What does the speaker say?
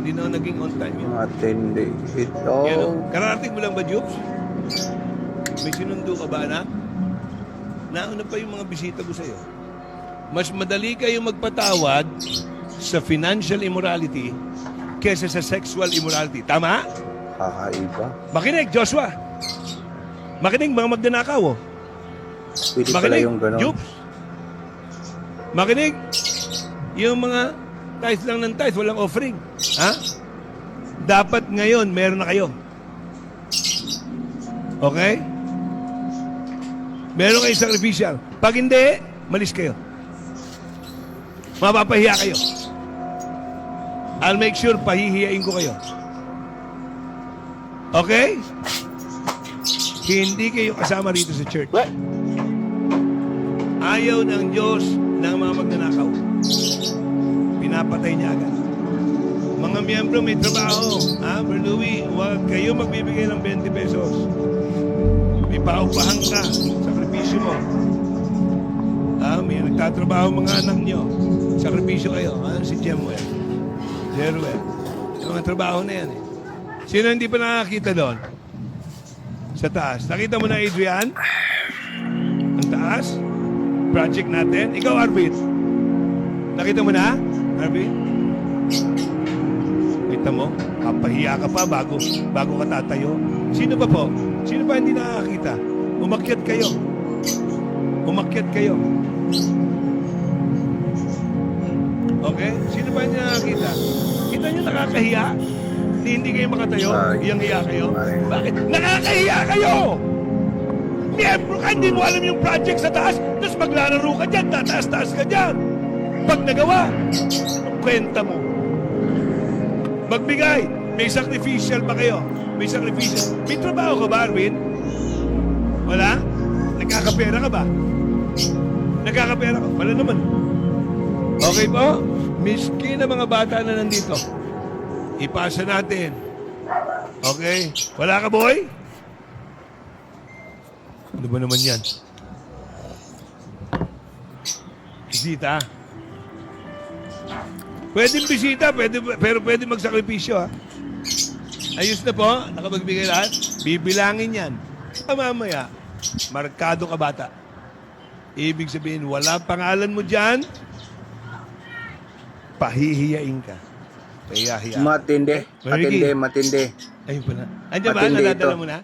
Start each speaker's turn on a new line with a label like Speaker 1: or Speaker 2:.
Speaker 1: Hindi na naging on time yun.
Speaker 2: Matindi. Ito.
Speaker 1: Yan, oh. Kararating mo lang ba, Jubes? May sinundo ka ba, anak? Nauna pa yung mga bisita ko sa'yo. Mas madali kayong magpatawad sa financial immorality kesa sa sexual immorality. Tama?
Speaker 2: Kakaiba.
Speaker 1: Makinig, Joshua. Makinig, mga magdanakaw. Oh.
Speaker 2: Pwede pala
Speaker 1: Makinig,
Speaker 2: yung gano'n.
Speaker 1: Jubes. Makinig, yung mga tithes lang ng tithes, walang offering. Ha? Dapat ngayon, meron na kayo. Okay? Meron kayong sacrificial. Pag hindi, malis kayo. Mapapahiya kayo. I'll make sure pahihiyain ko kayo. Okay? Hindi kayo kasama rito sa church. Ayaw ng Diyos ng mga magnanakaw. Pinapatay niya agad. Mga miyembro may trabaho. Ha, Brother Louie, huwag kayo magbibigay ng 20 pesos. May paupahan ka. Sakripisyo mo. Ha, may nagtatrabaho mga anak niyo. Sakripisyo kayo. Ha, si Jemuel. Jeruel. Yung mga trabaho na yan eh. Sino hindi pa nakakita doon? Sa taas. Nakita mo na, Adrian? Ang taas? Project natin. Ikaw, Arvin. Nakita mo na, Arvin? Kita mo? Kapahiya ka pa bago, bago ka tatayo. Sino ba po? Sino ba hindi nakakita? Umakyat kayo. Umakyat kayo. Okay? Sino ba hindi nakakita? Kita nyo nakakahiya? Hindi, hindi kayo makatayo?
Speaker 2: Ay.
Speaker 1: Iyang hiya kayo?
Speaker 2: Ay.
Speaker 1: Bakit? Nakakahiya kayo! Miyembro ka, hindi mo alam yung project sa taas, tapos maglalaro ka dyan, tataas-taas ka dyan. Pag nagawa, kwenta mo. Magbigay. May sacrificial ba kayo? May sacrificial. May trabaho ka ba, Arvin? Wala? Nagkakapera ka ba? Nagkakapera ka? Wala naman. Okay po? Miski na mga bata na nandito. Ipasa natin. Okay? Wala ka, boy? Ano ba naman yan? Bisita. Pwedeng bisita, pwede, pero pwede magsakripisyo ha. Ayos na po, nakapagbigay lahat. Bibilangin yan. Ah, mamaya, markado ka bata. Ibig sabihin, wala pangalan mo dyan, pahihiyain ka. Pahihiya.
Speaker 2: Matindi. Matindi, matindi.
Speaker 1: Ayun pala. Andiyan ba?
Speaker 2: Matindi
Speaker 1: Nadadala
Speaker 2: ito.
Speaker 1: mo na?